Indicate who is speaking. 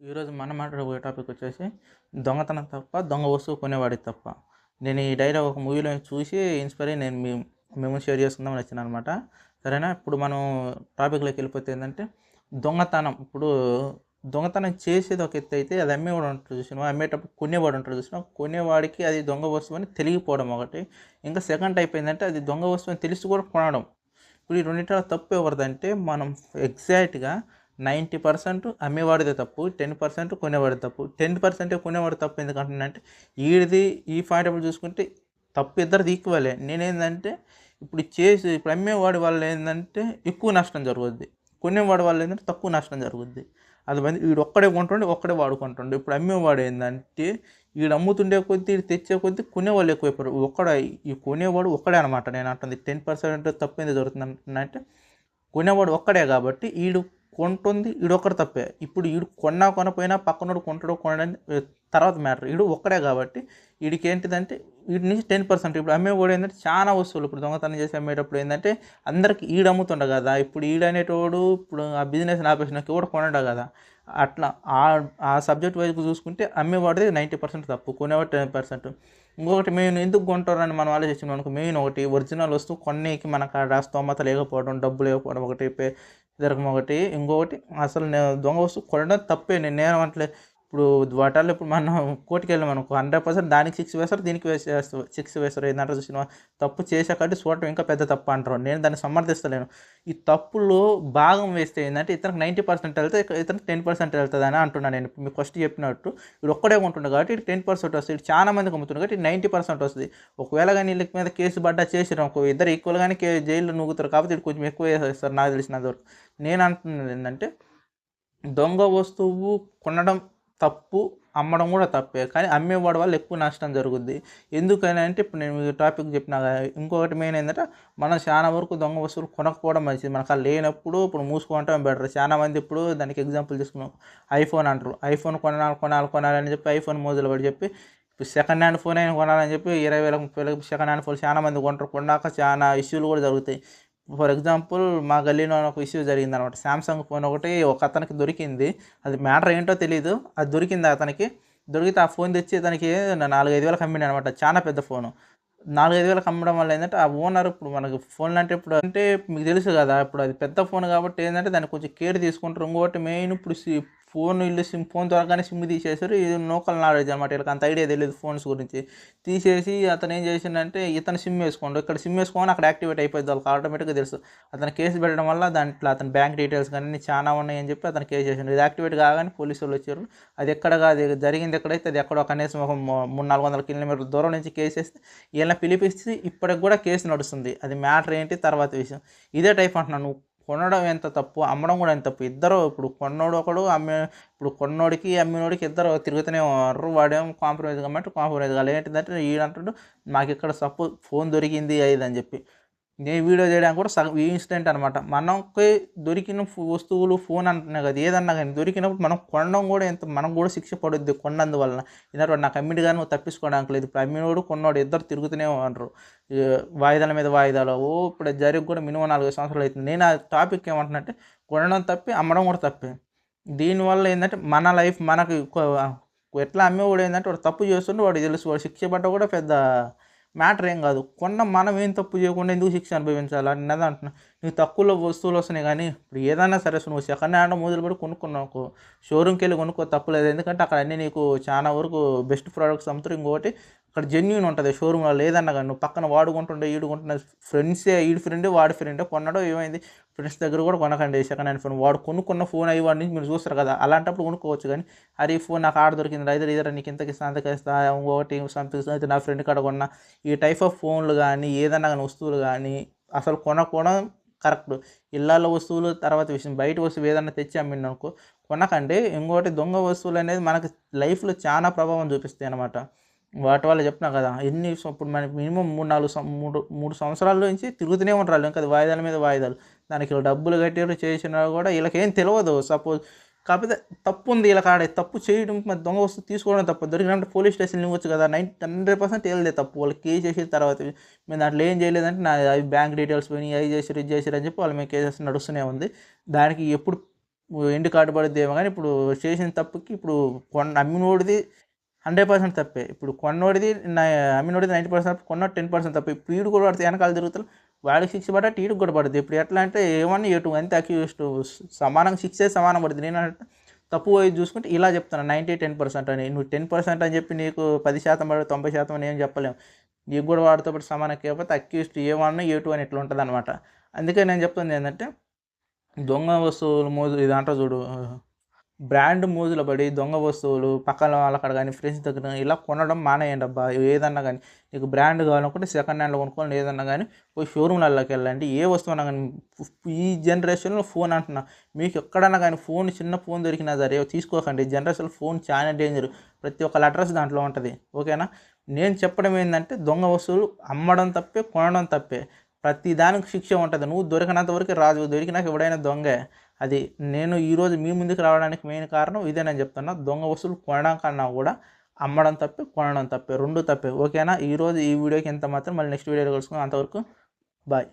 Speaker 1: ఈరోజు మనం మాట్లాడబోయే టాపిక్ వచ్చేసి దొంగతనం తప్ప దొంగ వస్తువు కొనేవాడి తప్ప. నేను ఈ డైలాగ్ ఒక మూవీలో చూసి ఇన్స్పైర్ అయ్యి నేను మీ మేము షేర్ చేసుకుందామని వచ్చిన అనమాట సరేనా? ఇప్పుడు మనం టాపిక్లోకి వెళ్ళిపోతే ఏంటంటే దొంగతనం. ఇప్పుడు దొంగతనం చేసేది ఒక ఎత్తు అయితే అది అమ్మేవాడు ఉంటాడు చూసినా అమ్మేటప్పుడు కొనేవాడు ఉంటాడు చూసినా కొనేవాడికి అది దొంగ వస్తువు అని తెలిగిపోవడం ఒకటి. ఇంకా సెకండ్ టైప్ ఏంటంటే అది దొంగ వస్తువు అని తెలిసి కూడా కొనడం. ఇప్పుడు ఈ రెండింటిలో తప్పు ఎవరిదంటే మనం ఎగ్జాక్ట్గా నైంటీ పర్సెంట్ అమ్మేవాడిదే తప్పు టెన్ పర్సెంట్ కొనేవాడి తప్పు. టెన్ పర్సెంట్ కొనేవాడు తప్పు ఎందుకంటున్నానంటే ఈడిది ఈ పాయింట్ చూసుకుంటే తప్పు ఇద్దరిది ఈక్వలే నేనేందంటే ఇప్పుడు చేసి ఇప్పుడు అమ్మేవాడి వల్ల ఏంటంటే ఎక్కువ నష్టం జరుగుద్ది. కొనేవాడి వల్ల ఏంటంటే తక్కువ నష్టం జరుగుద్ది. అది మంది వీడు ఒక్కడే కొంటుండే ఒక్కడే వాడుకుంటుండే ఇప్పుడు అమ్మేవాడు ఏంటంటే వీడు అమ్ముతుండే కొద్దీ వీడు తెచ్చే కొద్దీ కొనేవాళ్ళు ఎక్కువైపోయారు ఒక్కడ ఈ కొనేవాడు ఒక్కడే అనమాట నేను అంటుంది టెన్ పర్సెంట్ తప్పు ఏంది జరుగుతుంది అంటే కొనేవాడు ఒక్కడే కాబట్టి వీడు కొంటుంది ఈడొక్కడు తప్పే. ఇప్పుడు ఈడు కొన్నా కొనపోయినా పక్కనోడు కొంటాడు కొనడం తర్వాత మ్యాటర్. ఈడు ఒక్కడే కాబట్టి వీడికి ఏంటిదంటే వీటి నుంచి టెన్ పర్సెంట్. ఇప్పుడు అమ్మేవాడు ఏంటంటే చాలా వస్తువులు ఇప్పుడు దొంగతనం చేసి అమ్మేటప్పుడు ఏంటంటే అందరికి ఈడు అమ్ముతుండ కదా. ఇప్పుడు ఈడనేటోడు ఇప్పుడు ఆ బిజినెస్ ఆపేసిన కూడా కొనడం కదా. అట్లా ఆ ఆ సబ్జెక్ట్ వైపు చూసుకుంటే అమ్మేవాడిది నైంటీ పర్సెంట్ తప్పు కొనేవాడు టెన్ పర్సెంట్. ఇంకొకటి మెయిన్ ఎందుకు కొంటారని మనం ఆలోచించాం అనుకో మెయిన్ ఒకటి ఒరిజినల్ వస్తువు కొన్నేకి మనకు ఆ స్తోమత లేకపోవడం డబ్బు లేకపోవడం ఒకటి జరగమొకటి. ఒకటి ఇంకొకటి అసలు నేను దొంగ వస్తువు కొనడం తప్పే. నేను నేను ఇప్పుడు వాటాల్లో ఇప్పుడు మనం కోర్టుకి వెళ్ళాం అనుకో హండ్రెడ్ పర్సెంట్ దానికి సిక్స్ వేస్తారు దీనికి వేసేస్తారు సిక్స్ వేస్తారు. ఏంటంటే చూసిన తప్పు చేసాకంటే చూడటం ఇంకా పెద్ద తప్పు అంటారు. నేను దాన్ని సమర్థిస్తలేను. ఈ తప్పులో భాగం వేస్తే ఏంటంటే ఇతనికి నైంటీ పర్సెంట్ వెళ్తే ఇతనికి టెన్ పర్సెంట్ వెళ్తుంది అని అంటున్నాను నేను. మీకు ఫస్ట్ చెప్పినట్టు ఇది ఒక్కడే ఉంటుండే కాబట్టి ఇటు టెన్ పర్సెంట్ వస్తుంది ఇటు చాలా మందికి అమ్ముతుంది కాబట్టి నైంటీ పర్సెంట్ వస్తుంది. ఒకవేళ కానీ వీళ్ళకి మీద కేసు పడ్డా చేసినాం ఇద్దరు ఈక్వల్గానే కే జైల్లో నూగుతారు కాబట్టి ఇది కొంచెం ఎక్కువ వేస్తారు నాకు తెలిసినంత వరకు. నేను అంటున్నది ఏంటంటే దొంగ వస్తువు కొనడం తప్పు అమ్మడం కూడా తప్పే. కానీ అమ్మేవాడి వల్ల ఎక్కువ నష్టం జరుగుద్ది. ఎందుకని అంటే ఇప్పుడు నేను టాపిక్ చెప్పినా ఇంకొకటి మెయిన్ ఏంటంటే మనం చాలా వరకు దొంగ వస్తువులు కొనకపోవడం మంచిది. మనకు అలా లేనప్పుడు ఇప్పుడు మూసుకోవటం బెటర్ చాలా మంది ఇప్పుడు దానికి ఎగ్జాంపుల్ తీసుకున్నాం. ఐఫోన్ అంటారు. ఐఫోన్ కొనాలి కొనాలి కొనాలని చెప్పి ఐఫోన్ మోజులు పడి చెప్పి ఇప్పుడు సెకండ్ హ్యాండ్ ఫోన్ అయినా కొనాలని చెప్పి ఇరవై వేలకు ముప్పై వేలకు సెకండ్ హ్యాండ్ ఫోన్ చాలా మంది కొంటారు. కొన్నాక చాలా ఇష్యూలు కూడా జరుగుతాయి. ఫర్ ఎగ్జాంపుల్ మా గల్లీలో ఒక ఇష్యూ జరిగింది అనమాట శాంసంగ్ ఫోన్ ఒకటి ఒక అతనికి దొరికింది. అది మ్యాటర్ ఏంటో తెలియదు అది దొరికింది అతనికి. దొరికితే ఆ ఫోన్ తెచ్చి అతనికి నాలుగైదు వేలకు కంపెనీ అనమాట చాలా పెద్ద ఫోను నాలుగైదు వేలకు అమ్మడం వల్ల ఏంటంటే ఆ ఓనర్ ఇప్పుడు మనకి ఫోన్ అంటే ఇప్పుడు అంటే మీకు తెలుసు కదా ఇప్పుడు అది పెద్ద ఫోన్ కాబట్టి ఏంటంటే దాన్ని కొంచెం కేర్ తీసుకుంటారు. ఇంకోటి మెయిన్ ఇప్పుడు ఫోన్ వీళ్ళు సిమ్ ఫోన్ త్వరగానే సిమ్ తీసేసారు ఇది నోకల్ నాలెడ్జ్ అనమాట వీళ్ళకి అంత ఐడియా తెలియదు ఫోన్స్ గురించి. తీసేసి అతను ఏం చేసిండంటే ఇతను సిమ్ వేసుకోండు. ఇక్కడ సిమ్ వేసుకోని అక్కడ యాక్టివేట్ అయిపోయింది. వాళ్ళకి ఆటోమేటిక్గా తెలుసు. అతను కేసు పెట్టడం వల్ల దాంట్లో అతని బ్యాంక్ డీటెయిల్స్ కానీ చాలా ఉన్నాయని చెప్పి అతను కేసు చేసిండు. ఇది యాక్టివేట్ కాగానే పోలీసు వాళ్ళు వచ్చారు. అది ఎక్కడ కాదు జరిగింది ఎక్కడైతే అది ఎక్కడో కనీసం ఒక మూడు నాలుగు వందల కిలోమీటర్ల దూరం నుంచి కేసు వేస్తే వీళ్ళని పిలిపిస్తే ఇప్పటికి కూడా కేసు నడుస్తుంది. అది మ్యాటర్ ఏంటి? తర్వాత విషయం. ఇదే టైప్ అంటున్నాను. కొనడం ఎంత తప్పు అమ్మడం కూడా ఎంత తప్పు? ఇద్దరు ఇప్పుడు కొన్నోడు ఒకడు అమ్మే ఇప్పుడు కొన్నోడికి అమ్మినోడికి ఇద్దరు తిరుగుతూనే ఉన్నారు. వాడేమో కాంప్రమైజ్ కాబట్టి కాంప్రమైజ్ కాదు ఏంటంటే ఈడంటాడు మాకు ఇక్కడ సపోజ్ ఫోన్ దొరికింది అది అని చెప్పి. నేను వీడియో చేయడానికి కూడా సగం ఇన్సిడెంట్ అనమాట మనకి దొరికిన వస్తువులు ఫోన్ అంటున్నాయి కదా ఏదన్నా కానీ దొరికినప్పుడు మనం కొనడం కూడా ఎంత మనం కూడా శిక్ష పడుద్ది కొన్నందువల్ల ఎందుకంటే నాకు అమ్మిడి కానీ నువ్వు తప్పించుకోవడానికి లేదు. ఇప్పుడు అమ్మినోడు కొన్నోడు ఇద్దరు తిరుగుతూనే ఉంటారు వాయిదాల మీద వాయిదాలు. ఓ ఇప్పుడు జరిగి కూడా మినిమం నాలుగు సంవత్సరాలు అవుతుంది. నేను ఆ టాపిక్ ఏమంటున్నట్టే కొనడం తప్పి అమ్మడం కూడా తప్పే. దీనివల్ల ఏంటంటే మన లైఫ్ మనకి ఎట్లా అమ్మేవాడు ఏంటంటే వాడు తప్పు చేస్తుంటే వాడు తెలుసు. వాడు శిక్ష పడ్డ కూడా పెద్ద మ్యాటర్ ఏం కాదు. కొన్న మనం ఏం తప్పు చేయకుండా ఎందుకు శిక్ష అనుభవించాలి? అని అదే అంటున్నా. నీకు తక్కువలో వస్తువులు వస్తున్నాయి కానీ ఇప్పుడు ఏదైనా సరే నువ్వు సెకండ్ హ్యాండ్ మొదలు పెట్టి కొనుక్కున్నావు షోరూమ్కి వెళ్ళి కొనుక్కో తప్పులేదు ఎందుకంటే అక్కడ అన్నీ నీకు చాలా వరకు బెస్ట్ ప్రోడక్ట్స్ అమ్ముతారు. ఇంకోటి అక్కడ జెన్యున్ ఉంటుంది షోరూమ్లో లేదన్నా కానీ. నువ్వు పక్కన వాడుకుంటుండే ఈడుకుంటున్న ఫ్రెండ్సే ఈడు ఫ్రెండ్ వాడి ఫ్రెండ్ కొన్నాడో ఏమైంది? ఫ్రెండ్స్ దగ్గర కూడా కొనకండి సెకండ్ హ్యాండ్ ఫోన్ వాడు కొనుక్కున్న ఫోన్ అయ్యి వాడి నుంచి మీరు చూస్తారు కదా అలాంటప్పుడు కొనుక్కోవచ్చు కానీ అరే ఈ ఫోన్ నాకు ఆడ దొరికింది అయితే ఇద్దరు నీకు ఇంతకి సంతకేస్తా ఒకటి ఇస్తా సంథింగ్ అయితే నా ఫ్రెండ్ కాడ కొన్న. ఈ టైప్ ఆఫ్ ఫోన్లు కానీ ఏదన్నా కానీ వస్తువులు కానీ అసలు కొనకపోవడం కరెక్ట్ ఇళ్ళల్లో వస్తువులు తర్వాత విషయం బయట వస్తువు ఏదన్నా తెచ్చి అమ్మిండు అనుకో కొనకండి. ఇంకోటి దొంగ వస్తువులు అనేది మనకి లైఫ్లో చాలా ప్రభావం చూపిస్తాయి అన్నమాట. వాటి వల్ల చెప్పినా కదా ఎన్ని ఇప్పుడు మనకి మినిమం మూడు నాలుగు మూడు మూడు సంవత్సరాల నుంచి తిరుగుతూనే ఉంటారు ఇంకా అది వాయిదాల మీద వాయిదాలు. దానికి డబ్బులు కట్టారు చేసిన కూడా వీళ్ళకేం తెలియదు సపోజ్ కాకపోతే తప్పు ఉంది ఇలా కాడ. తప్పు చేయడం మరి దొంగ వస్తువు తీసుకోవడం తప్పు. దొరికినప్పుడు పోలీస్ స్టేషన్ ఇవ్వచ్చు కదా. నైన్ హండ్రెడ్ పర్సెంట్ వెళ్ళదే తప్పు. వాళ్ళు కేసు చేసిన తర్వాత మేము దాంట్లో ఏం చేయలేదంటే నా అవి బ్యాంక్ డీటెయిల్స్ పోయినాయి అవి చేసారు ఇది చేసారు అని చెప్పి వాళ్ళు మేము కేసెస్ నడుస్తూనే ఉంది. దానికి ఎప్పుడు ఎండు కార్డు పడుద్ది ఏమో కానీ ఇప్పుడు చేసిన తప్పుకి ఇప్పుడు కొండ అమ్మినోడిది హండ్రెడ్ పర్సెంట్ తప్పే. ఇప్పుడు కొన్నోడిది నా అమ్మినోడిది నైంటీ పర్సెంట్ తప్పు. కొన్నోడు టెన్ పర్సెంట్ తప్పే. ఇప్పుడు ఈడు కూడా పడితే వెనకాల తిరుగుతారు వాడికి శిక్ష పడ్డా ఈడికి కూడా పడుతుంది ఇప్పుడు ఎట్లా అంటే ఏమన్నా ఎటు అంతే అక్యూస్ట్ సమానంగా శిక్షే సమానం పడుతుంది. నేను అంటే తప్పు పోయి చూసుకుంటే ఇలా చెప్తాను నైంటీ టెన్ పర్సెంట్ అని. నువ్వు టెన్ పర్సెంట్ అని చెప్పి నీకు పది శాతం పడి తొంభై శాతం అని ఏం చెప్పలేము. నీకు కూడా వాడితో పాటు సమానం కాకపోతే accused A one A two అని ఇట్లా ఉంటుంది అనమాట అందుకే నేను చెప్తుంది ఏంటంటే దొంగ వస్తువులు మోజు ఇది చూడు బ్రాండ్ మోజులో పడి దొంగ వస్తువులు పక్కన వాళ్ళక్కడ కానీ ఫ్రెండ్స్ దగ్గర కానీ ఇలా కొనడం మానేయండి అబ్బా. ఏదన్నా కానీ నీకు బ్రాండ్ కావాలనుకుంటే సెకండ్ హ్యాండ్లో కొనుక్కోండి ఏదన్నా కానీ పోయి షోరూమ్లలోకి వెళ్ళండి. ఏ వస్తువు అన్నా కానీ ఈ జనరేషన్లో ఫోన్ అంటున్నా. మీకు ఎక్కడన్నా కానీ ఫోన్ చిన్న ఫోన్ దొరికినా సరే తీసుకోకండి. ఈ ఫోన్ చాలా డేంజర్ ప్రతి ఒక్కళ్ళ అడ్రస్ దాంట్లో ఉంటుంది. ఓకేనా నేను చెప్పడం ఏంటంటే దొంగ వస్తువులు అమ్మడం తప్పే కొనడం తప్పే. ప్రతి దానికి శిక్ష ఉంటుంది. నువ్వు దొరికినంత వరకు రాజు దొరికినాక ఎవడైనా దొంగే. అది నేను ఈరోజు మీ ముందుకు రావడానికి మెయిన్ కారణం ఇదే నేను చెప్తున్నా. దొంగ వస్తువులు కొనడం కన్నా కూడా అమ్మడం తప్పే కొనడం తప్పే రెండు తప్పే. ఓకేనా? ఈరోజు ఈ వీడియోకి ఎంత మాత్రం. మళ్ళీ నెక్స్ట్ వీడియోలో కలుసుకుందాం. అంతవరకు బాయ్.